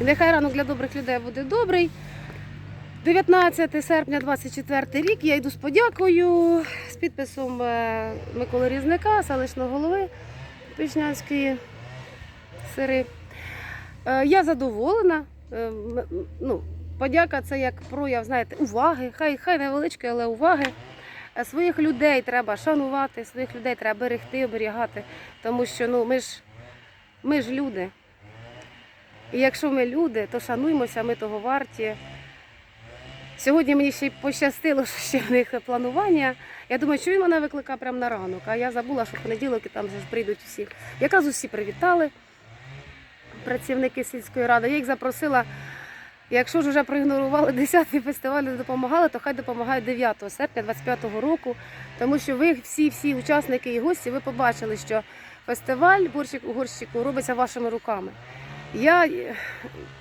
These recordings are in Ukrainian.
І нехай ранок для добрих людей буде добрий. 19 серпня 24 рік я йду з подякою з підписом е, Миколи Різника, селищного голови Пішнянської сири. Е, Я задоволена. Е, Ну, подяка це як прояв, знаєте, уваги. Хай, хай невеличке, але уваги. Своїх людей треба шанувати, своїх людей треба берегти, оберігати. Тому що ну, ми, ж, ми ж люди. І якщо ми люди, то шануймося, ми того варті. Сьогодні мені ще й пощастило, що ще в них планування. Я думаю, що він мене викликав прямо на ранок, а я забула, що в понеділок і там же ж прийдуть всі. Якраз усі привітали працівники сільської ради. Я їх запросила. Якщо ж вже проігнорували 10-й фестиваль, не допомагали, то хай допомагають 9 серпня 25-го року. Тому що ви всі, всі учасники і гості, ви побачили, що фестиваль борщик у горщику робиться вашими руками. Я е,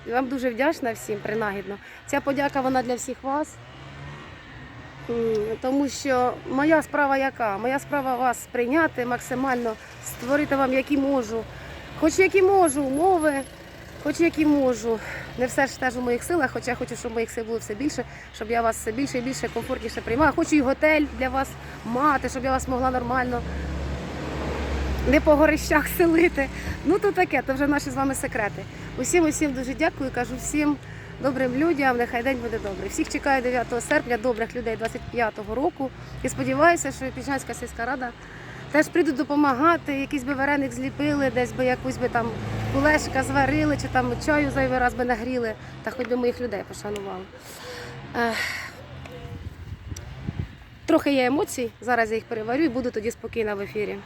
вам дуже вдячна всім, принагідно. Ця подяка вона для всіх вас. Тому що моя справа яка? Моя справа вас сприйняти максимально, створити вам які можу, хоч які можу умови, хоч які можу. Не все ж теж у моїх силах, хоча я хочу, щоб моїх сил було все більше, щоб я вас все більше і більше комфортніше приймала. Хочу і готель для вас мати, щоб я вас могла нормально не по горищах селити. Ну то таке, то вже наші з вами секрети. Усім, усім дуже дякую. Кажу всім добрим людям. Нехай день буде добрий. Всіх чекаю 9 серпня, добрих людей 25-го року. І сподіваюся, що Піжанська сільська рада теж прийдуть допомагати. Якийсь би вареник зліпили, десь би якусь би там кулешка зварили, чи там чаю зайвий раз би нагріли, та хоч би моїх людей пошанували. Трохи є емоцій, зараз я їх переварю і буду тоді спокійна в ефірі.